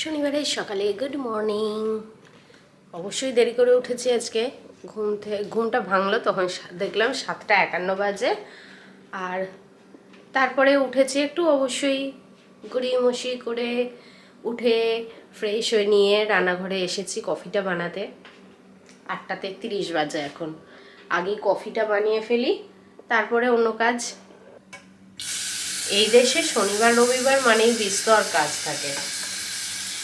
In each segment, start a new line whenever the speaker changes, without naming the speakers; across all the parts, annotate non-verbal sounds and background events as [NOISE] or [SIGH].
শনিবারের সকালে good morning. অবশ্যই দেরি করে উঠেছি আজকে। ঘুম থেকে ঘুমটা ভাঙলো তখন দেখলাম সাতটা একান্ন বাজে। আর তারপরে উঠেছি একটু অবশ্যই গড়িমসি করে উঠে ফ্রেশ হয়ে নিয়ে রান্নাঘরে এসেছি কফিটা বানাতে। আটটা তেত্রিশ বাজে এখন। আগে কফিটা বানিয়ে ফেলি, তারপরে অন্য কাজ। এই দেশে শনিবার, রবিবার মানেই বিস্তর কাজ থাকে।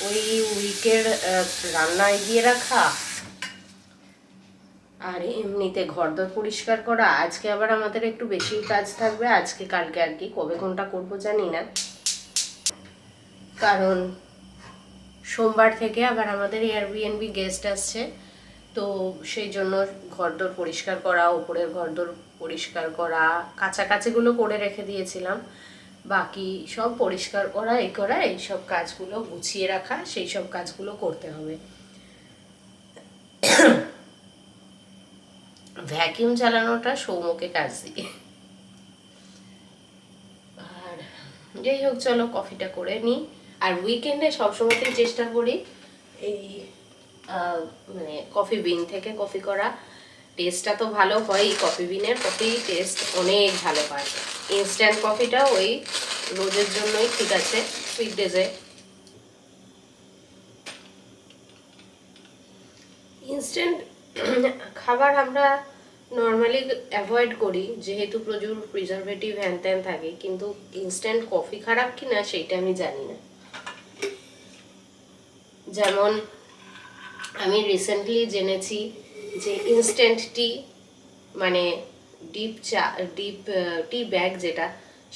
ওই উইকের রান্না এগিয়ে রাখা। আর এমনিতে ঘরদোর পরিষ্কার করা। আজকে আবার আমাদের একটু বেশি কাজ থাকবে। আজকে, কালকে আর কি, কবে কোনটা করব জানি না। কারণ সোমবার থেকে আবার আমাদের এয়ারবিএনবি গেস্ট আসছে। তো সেই জন্য ঘর ঘরদোর পরিষ্কার করা উপরের ঘরদোর পরিষ্কার করা কাছাকাছিগুলো করে রেখে দিয়েছিলাম। বাকি সব পরিষ্কার করা এই করা, এইসব কাজগুলো গুছিয়ে রাখা সেই সব কাজগুলো করতে হবে। ভ্যাকিউম চালানোটা সৌমকে কাজ দিয়ে। আর যাই হোক, চলো কফিটা করে নিই। আর উইকেন্ডে সবসময়তেই চেষ্টা করি এই মানে কফি বিন থেকে কফি করা। টেস্টটা তো ভালো হয় কফি বিনের কফি টেস্ট অনেক ভালো হয়। ইনস্ট্যান্ট কফিটা ওই রোজের জন্যই ঠিক আছে সুইট ডেজে ইনস্ট্যান্ট খাবার আমরা নর্মালি অ্যাভয়েড করি, যেহেতু প্রচুর প্রিজারভেটিভ হ্যান ত্যান থাকে, কিন্তু ইনস্ট্যান্ট কফি খারাপ কি না সেইটা আমি জানি না। যেমন আমি রিসেন্টলি জেনেছি যে ইনস্ট্যান্ট টি মানে ডিপ চা ডিপ টি ব্যাগ যেটা,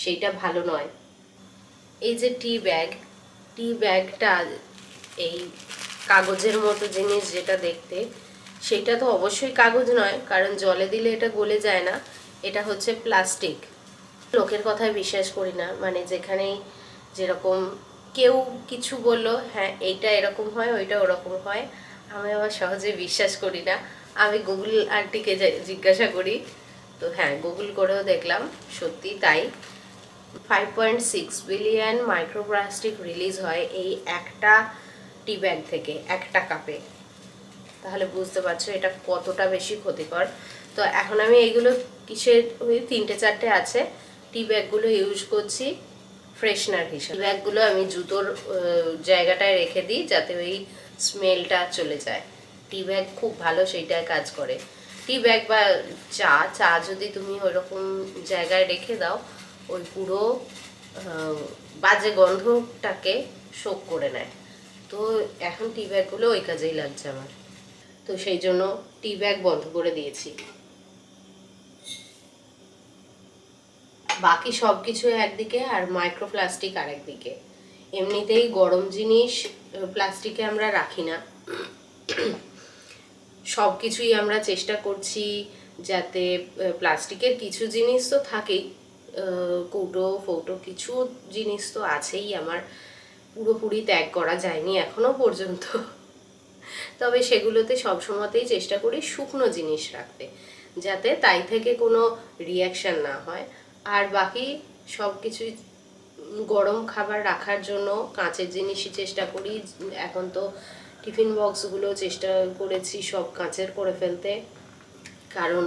সেইটা ভালো নয়। এই যে টি ব্যাগ টি ব্যাগটা এই কাগজের মতো জিনিস যেটা দেখতে, সেটা তো অবশ্যই কাগজ নয়, কারণ জলে দিলে এটা গলে যায় না। এটা হচ্ছে প্লাস্টিক লোকের কথায় বিশ্বাস করি না মানে যেখানেই যেরকম কেউ কিছু বলল হ্যাঁ এইটা এরকম হয়, ওইটা ওরকম হয়। আমি আবার সহজে বিশ্বাস করি না। আমি গুগল আন্টিকে জিজ্ঞাসা করি, তো হ্যাঁ গুগল করেও দেখলাম, সত্যি তাই। Five point six billion microplastic release হয় এই একটা টি ব্যাগ থেকে, একটা কাপে তাহলে বুঝতে পারছ এটা কতটা বেশি ক্ষতিকর। তো এখন আমি এইগুলো কিসের, ওই তিনটে চারটে আছে টি ব্যাগগুলো ইউজ করছি ফ্রেশনার হিসাবে। ব্যাগগুলো আমি জুতোর জায়গাটায় রেখে দিই যাতে ওই স্মেলটা চলে যায়। টি ব্যাগ খুব ভালো সেইটায় কাজ করে। টি ব্যাগ বা চা চা যদি তুমি ওইরকম জায়গায় রেখে দাও, ওই পুরো বাজে গন্ধটাকে শোক করে নেয়। তো এখন টি ব্যাগগুলো ওই কাজেই লাগছে আমার। তো সেই জন্য টি ব্যাগ বন্ধ করে দিয়েছি। বাকি সব কিছু একদিকে আর মাইক্রোপ্লাস্টিক আর একদিকে এমনিতেই গরম জিনিস, প্লাস্টিকে আমরা রাখি না। সব কিছুই আমরা চেষ্টা করছি যাতে প্লাস্টিকের কিছু জিনিস তো থাকেই কৌটো, ফৌটো কিছু জিনিস তো আছেই, আমার পুরোপুরি ত্যাগ করা যায়নি এখনও পর্যন্ত। তবে সেগুলোতে সবসময়তেই চেষ্টা করি শুকনো জিনিস রাখতে, যাতে তাই থেকে কোনো রিয়াকশন না হয়। আর বাকি সব কিছুই গরম খাবার রাখার জন্য কাঁচের জিনিসই চেষ্টা করি, এখন তো টিফিন বক্সগুলো চেষ্টা করেছি সব কাঁচের করে ফেলতে। কারণ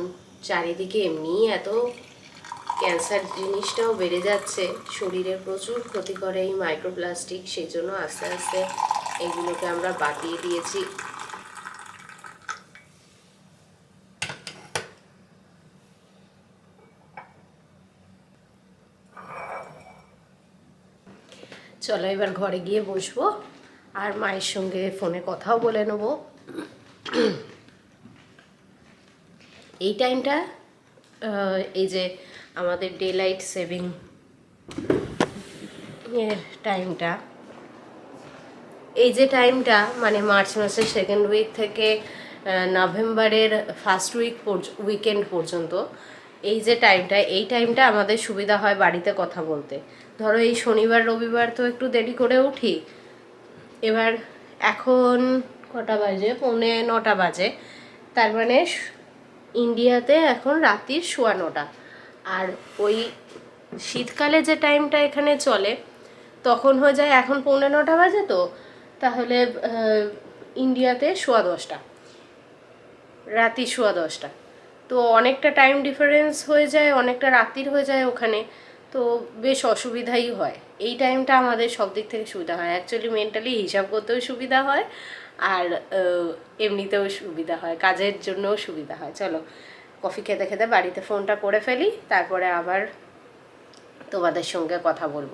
চারিদিকে এমনিই এত ক্যান্সার জিনিসটাও বেড়ে যাচ্ছে। শরীরের প্রচুর ক্ষতি করে এই মাইক্রোপ্লাস্টিক, সেই জন্য আস্তে আস্তে এগুলোকে আমরা বাদ দিয়ে দিয়েছি। চলো এবার ঘরে গিয়ে বসবো। আর মায়ের সঙ্গে ফোনে কথাও বলে নেব। এই টাইমটা এই যে আমাদের ডে লাইট সেভিং টাইমটা। এই যে টাইমটা মানে মার্চ মাসের সেকেন্ড উইক থেকে নভেম্বরের ফার্স্ট উইক উইকেন্ড পর্যন্ত, এই যে টাইমটা, এই টাইমটা আমাদের সুবিধা হয় বাড়িতে কথা বলতে। ধরো এই শনিবার, রবিবার তো একটু দেরি করে উঠি এবার এখন কটা বাজে? পৌনে নটা বাজে। তার মানে ইন্ডিয়াতে এখন রাত্রির সোয়া নটা। আর ওই শীতকালে যে টাইমটা এখানে চলে, তখন হয়ে যায় এখন পৌনে নটা বাজে তো, তাহলে ইন্ডিয়াতে সোয়া দশটা। রাতি সোয়া দশটা। তো অনেকটা টাইম ডিফারেন্স হয়ে যায়, অনেকটা রাত্রির হয়ে যায় ওখানে। তো বেশ অসুবিধাই হয়। এই টাইমটা আমাদের সব দিক থেকে সুবিধা হয়। অ্যাকচুয়ালি মেন্টালি হিসাব করতেও সুবিধা হয় আর এমনিতেও সুবিধা হয়। কাজের জন্যও সুবিধা হয়। চলো কফি খেতে খেতে বাড়িতে ফোনটা করে ফেলি, তারপরে আবার তোমাদের সঙ্গে কথা বলব।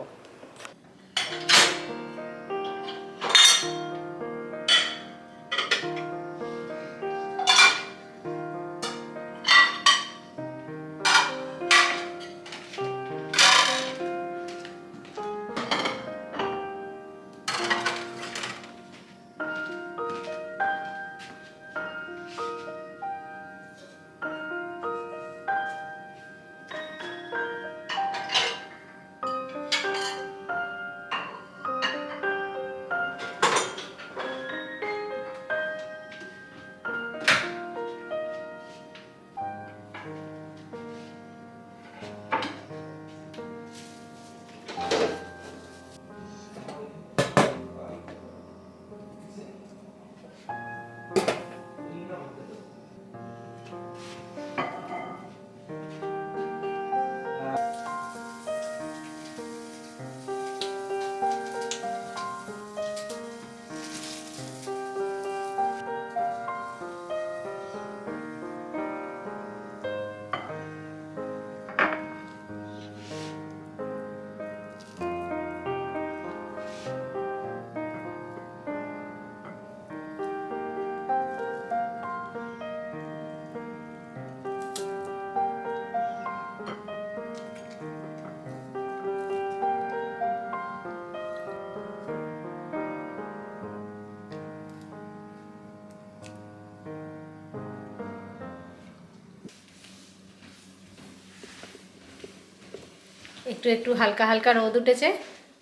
একটু একটু হালকা হালকা রোদ উঠেছে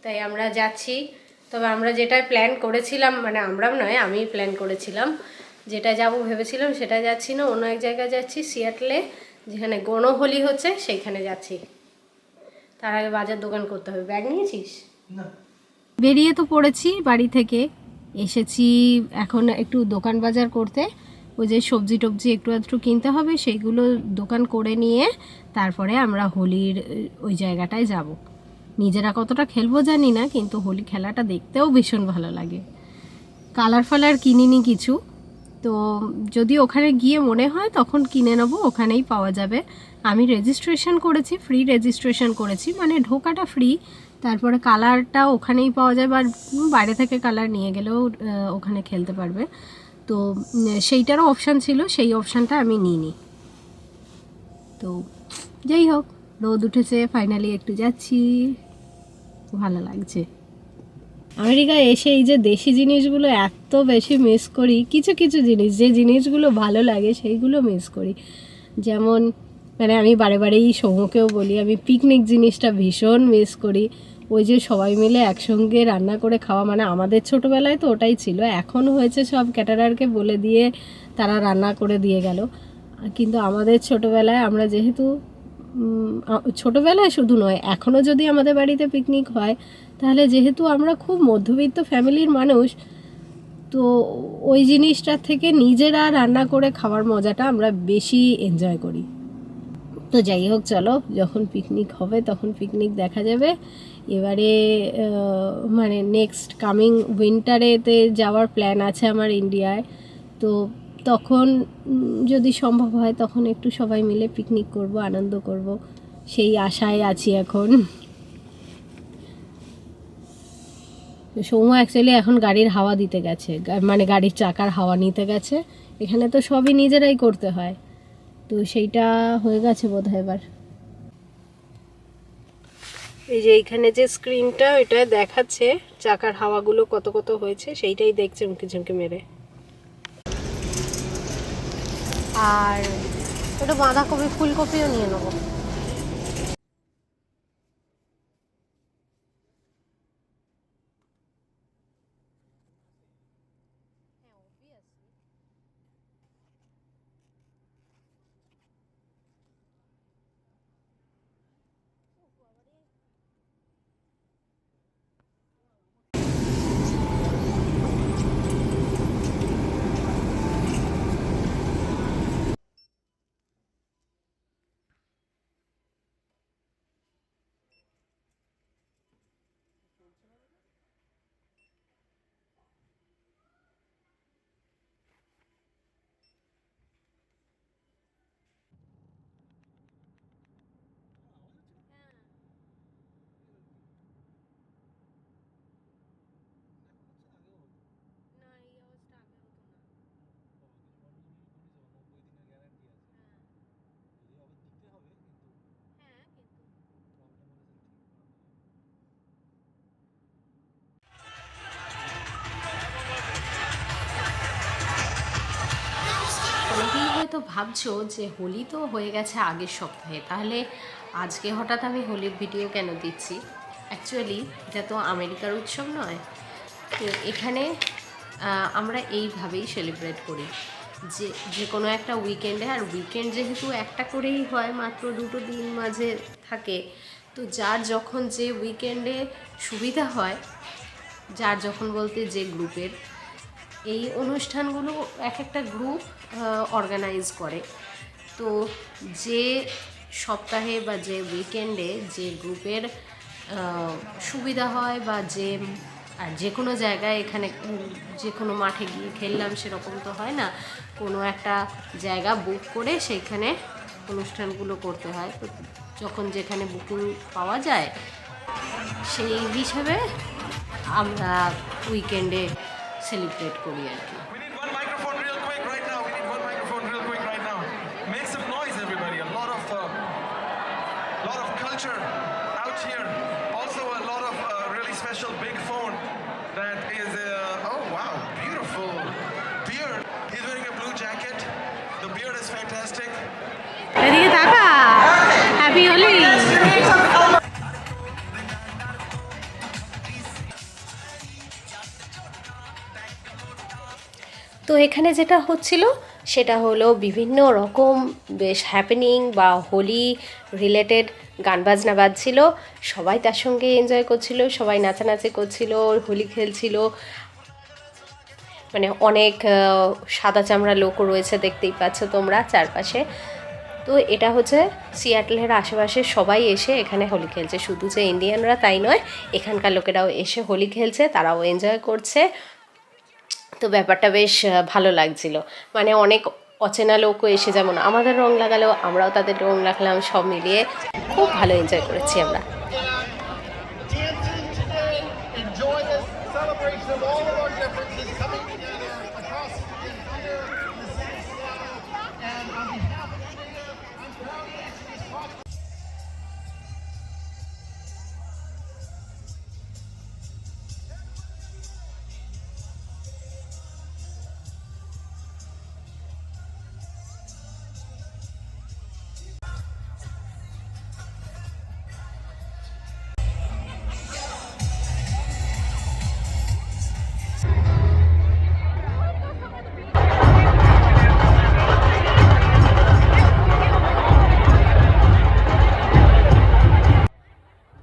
তাই আমরা যাচ্ছি। তবে আমরা যেটা প্ল্যান করেছিলাম মানে আমরাও নয় আমি প্ল্যান করেছিলাম। যেটা যাব ভেবেছিলাম সেটা যাচ্ছি না অন্য এক জায়গায় যাচ্ছি সিয়াটলে যেখানে গণহলি হচ্ছে সেইখানে যাচ্ছি। তার আগে বাজার দোকান করতে হবে। ব্যাগ নিয়েছিস? বেরিয়ে তো পড়েছি বাড়ি থেকে। এসেছি এখন একটু দোকান বাজার করতে। ওই যে সবজি টবজি একটু একটু কিনতে হবে, সেইগুলো দোকান করে নিয়ে তারপরে আমরা হোলির ওই জায়গাটায় যাব। নিজেরা কতটা খেলব জানি না, কিন্তু হোলি খেলাটা দেখতেও ভীষণ ভালো লাগে। কালার ফালার কিনিনি কিছু, তো যদি ওখানে গিয়ে মনে হয় তখন কিনে নেব, ওখানেই পাওয়া যাবে। আমি রেজিস্ট্রেশন করেছি ফ্রি রেজিস্ট্রেশন করেছি মানে ঢোকাটা ফ্রি তারপরে কালারটা ওখানেই পাওয়া যায় বা বাইরে থেকে কালার নিয়ে গেলেও ওখানে খেলতে পারবে। তো সেইটারও অপশান ছিল, সেই অপশানটা আমি নিইনি। তো, যাই হোক, রোদ উঠেছে ফাইনালি একটু যাচ্ছি। ভালো লাগছে। আমেরিকায় এসে এই যে দেশি জিনিসগুলো এত বেশি মিস করি, কিছু কিছু জিনিস, যে জিনিসগুলো ভালো লাগে সেইগুলো মিস করি। যেমন মানে আমি বারে বারেই সৌমকেও বলি, আমি পিকনিক জিনিসটা ভীষণ মিস করি। ওই যে সবাই মিলে একসঙ্গে রান্না করে খাওয়া মানে আমাদের ছোটোবেলায় তো ওটাই ছিল। এখন হয়েছে সব ক্যাটারারকে বলে দিয়ে তারা রান্না করে দিয়ে গেল। কিন্তু আমাদের ছোটোবেলায় আমরা যেহেতু ছোটবেলায় শুধু নয় এখনও যদি আমাদের বাড়িতে পিকনিক হয়, তাহলে যেহেতু আমরা খুব মধ্যবিত্ত ফ্যামিলির মানুষ, তো ওই জিনিসটা থেকে নিজেরা রান্না করে খাওয়ার মজাটা আমরা বেশি এনজয় করি। তো যাই হোক, চলো, যখন পিকনিক হবে তখন পিকনিক দেখা যাবে। এবারে মানে নেক্সট কামিং উইন্টারেতে যাওয়ার প্ল্যান আছে আমার ইন্ডিয়ায় তো তখন যদি সম্ভব হয়, তখন একটু সবাই মিলে পিকনিক করব, আনন্দ করব। সেই আশায় আছি এখন। সৌম্য অ্যাকচুয়ালি এখন গাড়ির হাওয়া দিতে গেছে মানে গাড়ির চাকার হাওয়া নিতে গেছে। এখানে তো সবই নিজেরাই করতে হয়। তো সেইটা হয়ে গেছে বোধ হয় এবার। এই যে এইখানে যে স্ক্রিনটা এটা দেখাচ্ছে চাকার হাওয়াগুলো কত কত হয়েছে, সেইটাই দেখছে উঁকি ঝুঁকি মেরে। আর ওটা বাঁধাকপি, ফুলকপিও নিয়ে নেব। ভাবছ যে হোলি তো হয়ে গেছে আগের সপ্তাহে, তাহলে আজকে হঠাৎ আমি হোলির ভিডিও কেন দিচ্ছি? অ্যাকচুয়ালি এটা তো আমেরিকার উৎসব নয়। তো এখানে আমরা এইভাবেই সেলিব্রেট করি যে যে কোনো একটা উইকেন্ডে আর উইকেন্ড যেহেতু একটা করেই হয়, মাত্র দুটো দিন মাঝে থাকে, তো যার যখন যে উইকেন্ডে সুবিধা হয়, যার যখন বলতে যে গ্রুপের এই অনুষ্ঠানগুলো এক একটা গ্রুপ অর্গানাইজ করে। তো যে সপ্তাহে বা যে উইকেন্ডে যে গ্রুপের সুবিধা হয় বা যে, আর যে কোনো জায়গায় এখানে যে কোনো মাঠে গিয়ে খেললাম সেরকম তো হয় না। কোনো একটা জায়গা বুক করে সেইখানে অনুষ্ঠানগুলো করতে হয়। তো যখন যেখানে বুকিং পাওয়া যায়, সেই হিসাবে আমরা উইকেন্ডে সেলিব্রেট করি আর কি। তো এখানে যেটা হচ্ছিল, সেটা হলো বিভিন্ন রকম বেশ হ্যাপেনিং বা হোলি রিলেটেড গান বাজনা বাজছিল। সবাই তার সঙ্গে এনজয় করছিল, সবাই নাচানাচি করছিল, হোলি খেলছিল। মানে অনেক সাদা চামড়া লোকও রয়েছে, দেখতেই পাচ্ছ তোমরা চারপাশে। তো এটা হচ্ছে সিয়াটলের আশেপাশে সবাই এসে এখানে হোলি খেলছে। শুধু যে ইন্ডিয়ানরা তাই নয়, এখানকার লোকেরাও এসে হোলি খেলছে, তারাও এনজয় করছে। তো ব্যাপারটা বেশ ভালো লাগছিল। মানে অনেক অচেনা লোকও এসে যেমন আমাদের রং লাগালো আমরাও তাদের রং লাগলাম সব মিলিয়ে খুব ভালো এনজয় করেছি আমরা।
Of all of our differences coming together.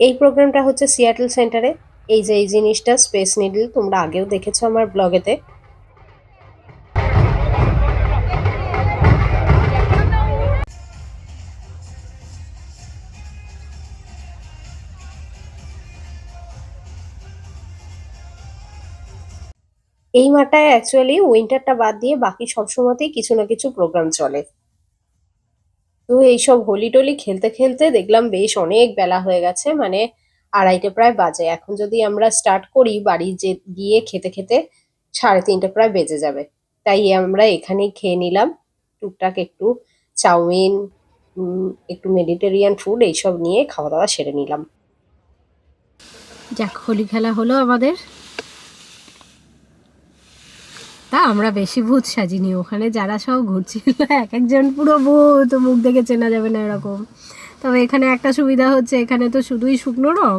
এই প্রোগ্রামটা হচ্ছে সিয়াটল সেন্টারে। এই যে, এই জিনিসটা, স্পেস নিডল, তোমরা আগেও দেখেছ আমার ব্লগেতে। এই মাঠটায় অ্যাকচুয়ালি উইন্টারটা বাদ দিয়ে বাকি সব সময়তেই কিছু না কিছু প্রোগ্রাম চলে। তো এইসব হোলি টোলি খেলতে খেলতে দেখলাম বেশ অনেক বেলা হয়ে গেছে মানে আড়াইটে প্রায় বাজে। এখন যদি আমরা স্টার্ট করি বাড়ি যে গিয়ে খেতে খেতে সাড়ে তিনটে প্রায় বেজে যাবে। তাই আমরা এখানেই খেয়ে নিলাম। টুকটাক একটু চাউমিন উম, একটু মেডিটেরিয়ান ফুড এইসব নিয়ে খাওয়া দাওয়া সেরে নিলাম। যাক হোলি খেলা হলো আমাদের। তা আমরা বেশি ভূত সাজিনি ওখানে, যারা সব ঘুরছিল, এক একজন পুরো ভূত, মুখ দেখে চেনা যাবে না এরকম। তবে এখানে একটা সুবিধা হচ্ছে, এখানে তো শুধুই শুকনো রং,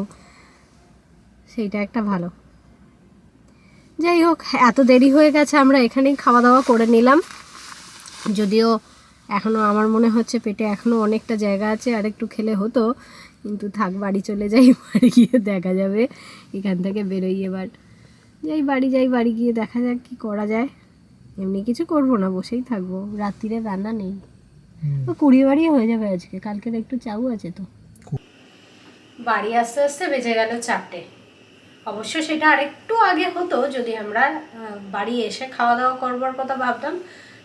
সেইটা একটা ভালো। যাই হোক, এত দেরি হয়ে গেছে, আমরা এখানেই খাওয়া দাওয়া করে নিলাম। যদিও এখনও আমার মনে হচ্ছে পেটে এখনও অনেকটা জায়গা আছে আর একটু খেলে হতো, কিন্তু থাক, বাড়ি চলে যাই, বাড়ি গিয়ে দেখা যাবে, এখান থেকে বেরোই এবার। যাই বাড়ি যাই বাড়ি গিয়ে দেখা যাক কি করা যায়। এমনি কিছু করব না বসেই থাকব। রাত্রিরে রান্না নেই। ও কুড়ি বাড়ি হয়ে যাবে আজকে। কালকের একটু চাউ আছে তো। বাড়ি আস্তে আস্তে বেজে গেল চারটে। অবশ্য সেটা আরেকটু আগে হতো যদি আমরা বাড়ি এসে খাওয়া দাওয়া করবার কথা ভাবতাম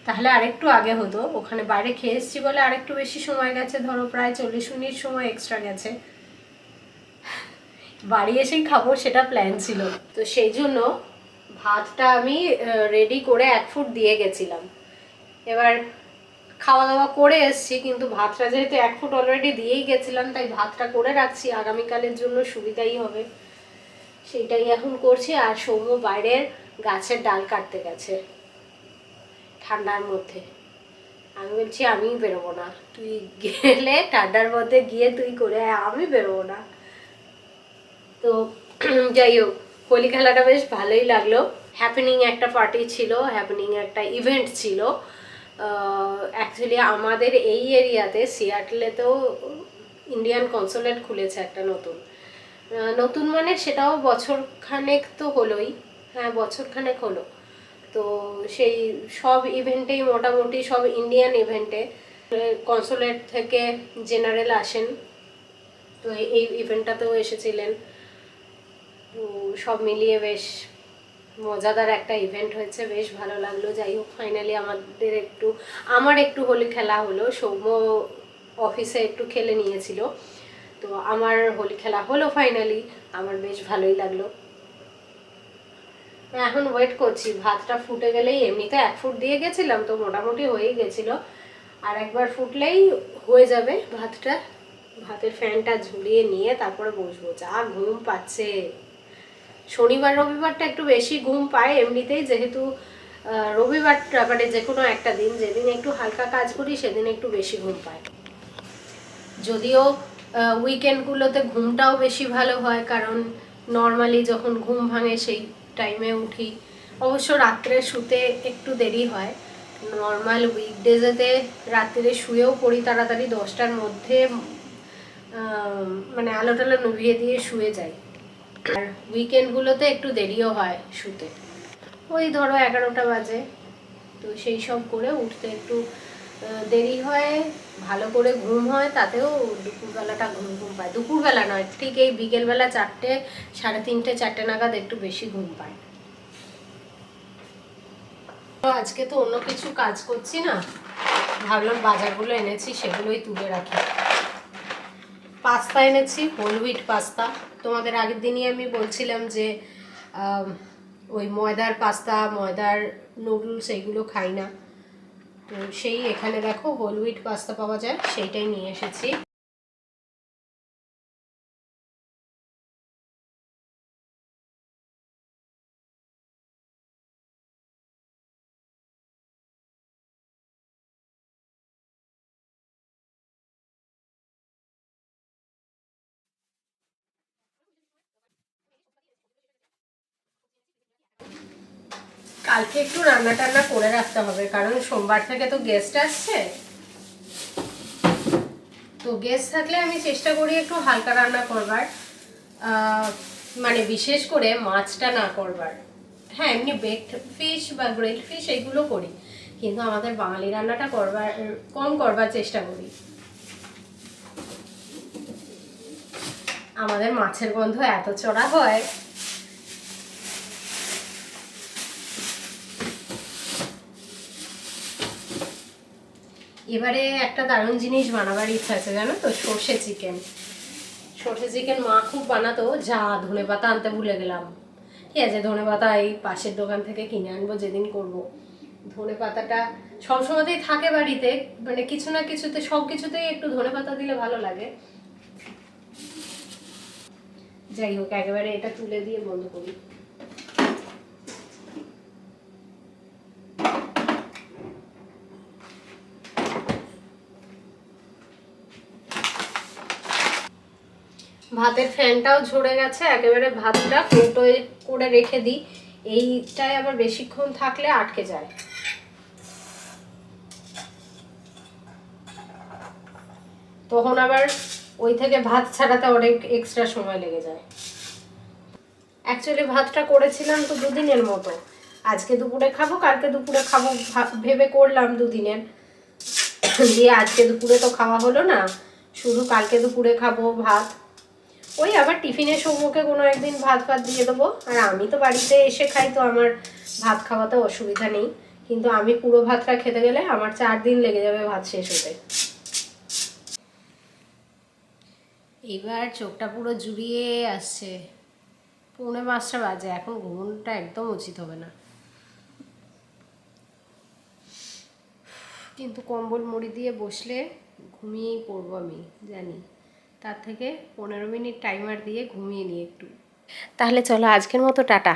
তাহলে আরেকটু আগে হতো। ওখানে বাইরে খেয়ে এসেছি বলে আরেকটু বেশি সময় গেছে। ধরো প্রায় চল্লিশ মিনিট সময় এক্সট্রা গেছে। বাড়ি এসেই খাব, সেটা প্ল্যান ছিল। তো সেই জন্য ভাতটা আমি রেডি করে এক ফুট দিয়ে গেছিলাম। এবার খাওয়া দাওয়া করে এসেছি, কিন্তু ভাতটা যেহেতু এক ফুট অলরেডি দিয়েই গেছিলাম, তাই ভাতটা করে রাখছি। আগামীকালের জন্য সুবিধাই হবে। সেইটাই এখন করছি, আর সৌম্য বাইরের গাছের ডাল কাটতে গেছে, ঠান্ডার মধ্যে। আমি বলছি আমি বেরোবো না। তুই গেলে ঠান্ডার মধ্যে গিয়ে তুই করে আমি বেরোবো না। তো [CLEARS THROAT] যাই হোক, হোলি খেলাটা বেশ ভালোই লাগল। হ্যাপেনিং একটা পার্টি ছিল হ্যাপেনিং একটা ইভেন্ট ছিল। অ্যাকচুয়ালি আমাদের এই এরিয়াতে, সিয়াটলে তো ইন্ডিয়ান কনসুলেট খুলেছে একটা নতুন। নতুন মানে সেটাও বছর খানেক তো হলোই। হ্যাঁ বছর খানেক হলো। তো সেই সব ইভেন্টেই মোটামুটি সব ইন্ডিয়ান ইভেন্টে কনসুলেট থেকে জেনারেল আসেন। তো এই ইভেন্টটাতেও এসেছিলেন। সব মিলিয়ে বেশ মজাদার একটা ইভেন্ট হয়েছে, বেশ ভালো লাগল। যাই হোক ফাইনালি আমাদের একটু, আমার একটু হোলি খেলা হলো, সৌম্য অফিসে একটু খেলে নিয়েছিল। তো আমার হোলি খেলা হলো ফাইনালি আমার বেশ ভালোই লাগল। এখন ওয়েট করছি, ভাতটা ফুটে গেলেই এমনিতে এক ফুট দিয়ে গেছিলাম তো মোটামুটি হয়েই গেছিল। আর একবার ফুটলেই হয়ে যাবে ভাতটা। ভাতের ফ্যানটা ঝুলিয়ে নিয়ে তারপরে বসবো, যা ঘুম পাচ্ছে। শনিবার, রবিবারটা একটু বেশি ঘুম পায় এমনিতেই, যেহেতু রবিবারটা মানে যে কোনো একটা দিন, যেদিন একটু হালকা কাজ করি, সেদিন একটু বেশি ঘুম পায়। যদিও উইকেন্ডগুলোতে ঘুমটাও বেশি ভালো হয়, কারণ নর্মালি যখন ঘুম ভাঙে সেই টাইমে উঠি। অবশ্য রাত্রে শুতে একটু দেরি হয়। নর্মাল উইকডেজেতে রাত্রে শুয়েও পড়ি তাড়াতাড়ি, দশটার মধ্যে মানে আলো টালো নিভিয়ে দিয়ে শুয়ে যাই। আর উইকেন্ডগুলোতে একটু দেরিও হয় শুতে। ওই ধরো এগারোটা বাজে। তো সেই সব করে উঠতে একটু দেরি হয়, ভালো করে ঘুম হয়, তাতেও দুপুরবেলাটা ঘুম ঘুম পায়। দুপুরবেলা নয়, ঠিক এই বিকেলবেলা চারটে, সাড়ে তিনটে, চারটে নাগাদ একটু বেশি ঘুম পায়। আজকে তো অন্য কিছু কাজ করছি না। ভাবলাম বাজারগুলো এনেছি, সেগুলোই তুলে রাখি। পাস্তা এনেছি হোল হুইট পাস্তা। তোমাদের আগের দিনই আমি বলছিলাম যে ওই ময়দার পাস্তা, ময়দার নুডলস এইগুলো খাই না। তো সেই এখানে দেখো হোল হুইট পাস্তা পাওয়া যায়, সেইটাই নিয়ে এসেছি। কালকে একটু রান্না টান্না করে রাখতে হবে, কারণ সোমবার থেকে তো গেস্ট আসছে। তো গেস্ট থাকলে আমি চেষ্টা করি একটু হালকা রান্না করবার মানে বিশেষ করে মাছটা না করবার। হ্যাঁ এমনি বেকড ফিশ বা গ্রিল ফিশ এইগুলো করি, কিন্তু আমাদের বাঙালি রান্নাটা করবার, কম করবার চেষ্টা করি। আমাদের মাছের গন্ধ এত চড়া হয়। এবারে একটা দারুণ জিনিস বানাবার ইচ্ছা আছে, জানো তো? সর্ষে চিকেন। সর্ষে চিকেন মা খুব বানাতো, যা ধনে পাতা আনতে ভুলে গেলাম। ঠিক আছে, ধনে পাতা এই পাশের দোকান থেকে কিনে আনব, যেদিন করব। ধনে পাতাটা সবসময়তেই থাকে বাড়িতে মানে কিছু না কিছুতে, সব কিছুতেই একটু ধনে পাতা দিলে ভালো লাগে। যাই হোক, একেবারে এটা তুলে দিয়ে বন্ধ করি। ভাতের ফ্যানটাও ঝরে গেছে, একেবারে ভাতটা কৌটোয় করে রেখে দিই। এইটায় আবার বেশিক্ষণ থাকলে আটকে যায়। তখন আবার ওই থেকে ভাত ছাড়াতে অনেক এক্সট্রা সময় লেগে যায়। অ্যাকচুয়ালি ভাতটা করেছিলাম তো দুদিনের মতো। আজকে দুপুরে খাব, কালকে দুপুরে খাব ভেবে করলাম দুদিনের। দিয়ে আজকে দুপুরে তো খাওয়া হলো না। শুধু কালকে দুপুরে খাব ভাত। ওই আবার টিফিনে সৌম্যকে কোনো একদিন ভাত ফাত দিয়ে দেবো। আর আমি তো বাড়িতে এসে খাই, তো আমার ভাত খাওয়াতে অসুবিধা নেই। কিন্তু আমি পুরো ভাতটা খেতে গেলে আমার চার দিন লেগে যাবে ভাত শেষ হতে। এবার চোখটা পুরো জুড়িয়ে আসছে। পৌনে পাঁচটা বাজে, এখন ঘুমনটা একদম উচিত হবে না। কিন্তু কম্বল মুড়ি দিয়ে বসলে ঘুমিয়েই পড়ব আমি, জানি। তার থেকে পনেরো মিনিট টাইমার দিয়ে ঘুমিয়ে নিই একটু। তাহলে চলো আজকের মতো টাটা।